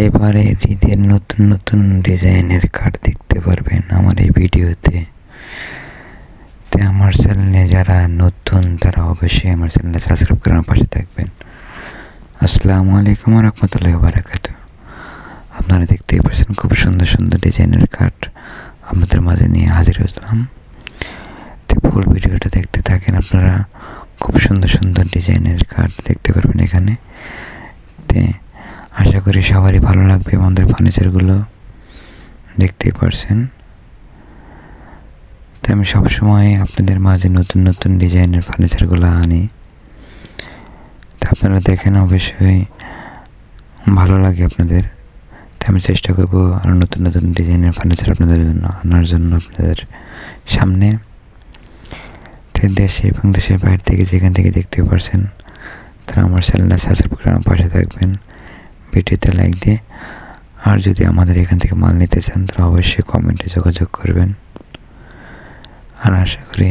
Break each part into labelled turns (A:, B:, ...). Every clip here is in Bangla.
A: এবারে ঈদের নতুন নতুন ডিজাইনের কার্ড দেখতে পারবেন আমার এই ভিডিওতে। তো আমার চ্যানেলে যারা নতুন, তারা অবশ্যই আমার চ্যানেলে সাবস্ক্রাইব করে আমার পাশে থাকবেন। আসসালামু আলাইকুম রহমতুল্লাহ বারাকাতু আপনারা দেখতেই পাচ্ছেন খুব সুন্দর সুন্দর ডিজাইনের কার্ড আপনাদের মাঝে নিয়ে হাজির হলাম। তো ফুল ভিডিওটা দেখতে থাকেন আপনারা, খুব সুন্দর সুন্দর ডিজাইনের কার্ড দেখতে পারবেন এখানে। তে আশা করি সবারই ভালো লাগবে আমাদের ফার্নিচারগুলো। দেখতেই পারছেন। তো আমি সবসময় আপনাদের মাঝে নতুন নতুন ডিজাইনের ফার্নিচারগুলো আনি। তা আপনারা দেখেন অবশ্যই ভালো লাগে আপনাদের। তাই আমি চেষ্টা করব আরও নতুন নতুন ডিজাইনের ফার্নিচার আপনাদের জন্য আনার জন্য আপনাদের সামনে। তো দেশে এবং দেশের বাইরে থেকে যেখান থেকে দেখতে পারছেন, তারা আমার চ্যানেলটা সাবস্ক্রাইব করে আমার পাশে থাকবেন। ভিডিওতে লাইক দিয়ে। আর যদি আমাদের এখান থেকে মাল নিতে চান, তাহলে অবশ্যই কমেন্টে যোগাযোগ করবেন। আর আশা করি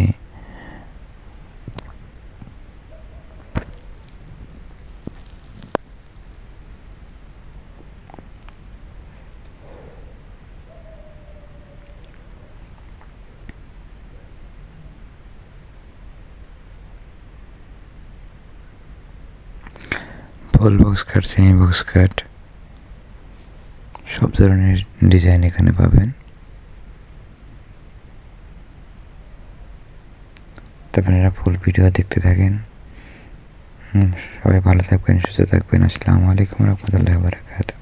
A: full box cut semi box cut সব ধরনের ডিজাইন এখানে পাবেন। আপনারা ফুল ভিডিও দেখতে থাকেন। সবাই ভালো থাকবেন, সুস্থ থাকবেন। আসসালামু আলাইকুম রহমতুল্লাহ বারাকাতুহ।